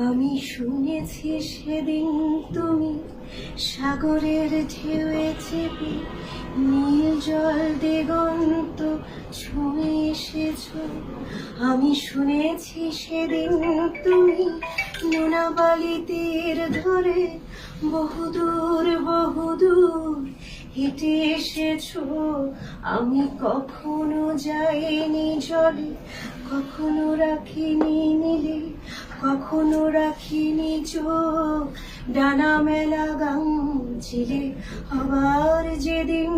আমি শুনেছি সেদিন তুমি সাগরের ঢেউয়ে চেপে নীল জল দিগন্ত ছুঁয়ে এসেছ। আমি শুনেছি সেদিন তুমি নোনাবালি তীর ধরে বহুদূর বহুদূর হেঁটে এসেছ। আমি কখনো যাইনি জলে, কখনো রাখিনি নীলে, কখনো রাখিনি চোখ। ডানা মেলা গাং ছিলে আবার যেদিন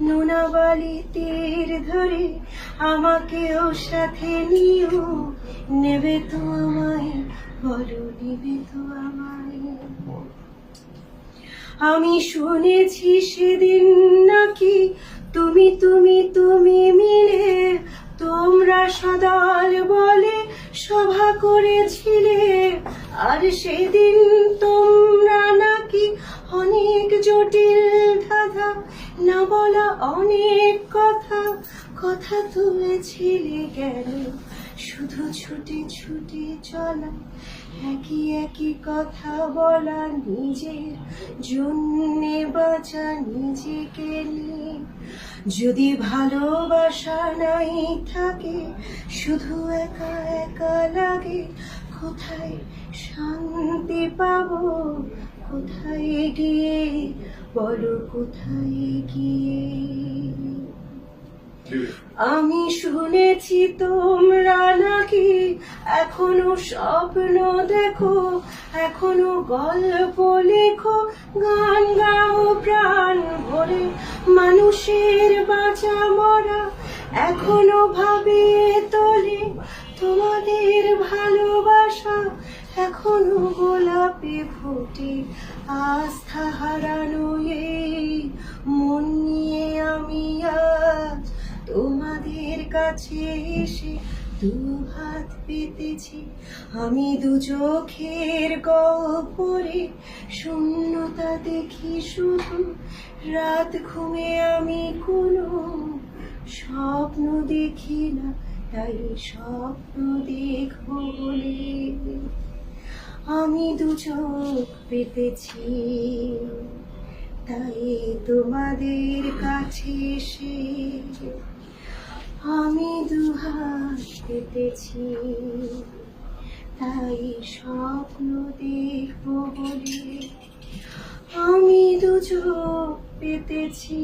নোনাবালি তীর ধরে আমাকেও সাথে নিও। নেবে তো আমায়, বলো নেবে তো আমায়। আমি শুনেছি সেদিন নাকি তুমি তুমি তুমি মিলে তোমরা সদাল বলে সভা করেছিলে। আর সেদিন তোমরা নাকি অনেক জটিল বলা অনেক কথা কথা তুলেছিলে গেল শুধু ছুটে ছুটে চলা, একই একই কথা বলা নিজের জন্যে বাঁচা নিজেকে নিয়ে। যদি ভালোবাসা নাই থাকে, শুধু একা একা লাগে, কোথায় শান্তি পাবো, কোথায় গিয়ে বলো কোথায় গিয়ে? আমি শুনেছি তোমরা নাকি এখনও স্বপ্ন দেখো এখনও গল্প লেখো গান গাও প্রাণ ভরে মানুষের বাঁচা মরা এখনও ভাবিয়ে তোলে তোমাদের ভালোবাসা এখনও গোলাপে ফোটে আস্থা হারানো এই মন নিয়ে আমি আজ তোমাদের কাছে এসে দু হাত পেতেছি। আমি দু চোখের গহ্বরে শূন্যতা দেখি শুধু। রাত ঘুমে আমি কোনো স্বপ্ন দেখি না, তাই স্বপ্ন দেখব বলে। আমি দু চোখ পেতেছি। তাই তোমাদের কাছে এসে আমি দুহাত পেতেছি। তাই স্বপ্ন দেখব বলে আমি দু চোখ পেতেছি।